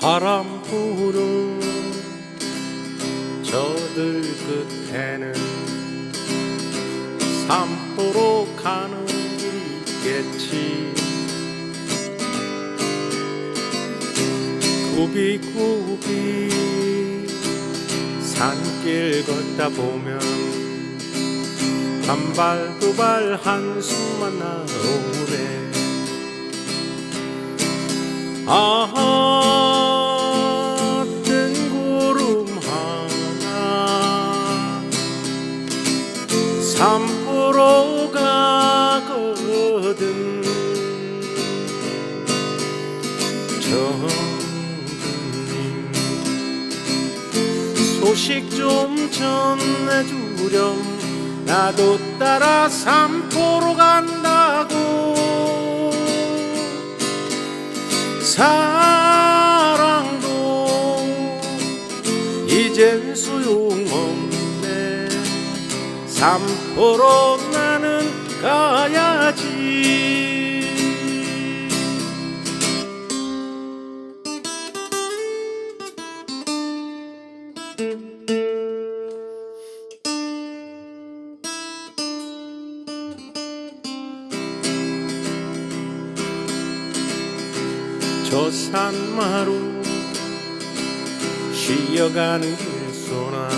바람 부는 저들 끝에는 산보로 가는 길이 있겠지. 굽이굽이 산길 걷다 보면 한 발 두 발 한숨만 나오네. 아하 산보로 가거든. 정님 소식 좀 전해주렴. 나도 따라 산보로 간다고. 사랑도 이젠 소용없네 산보로 나는 가야지. 저 산마루 쉬어가는 길소나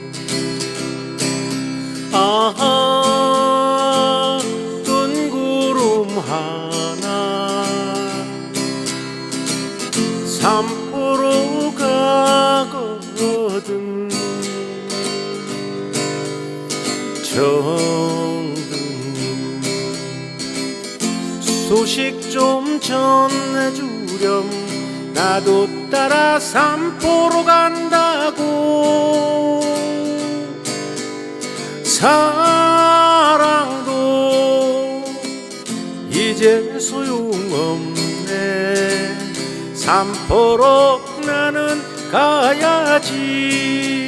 정든 소식 좀 전해주렴. 나도 따라 산보로 간다고. 사랑도 이제 소용없네. 산보로 나는 가야지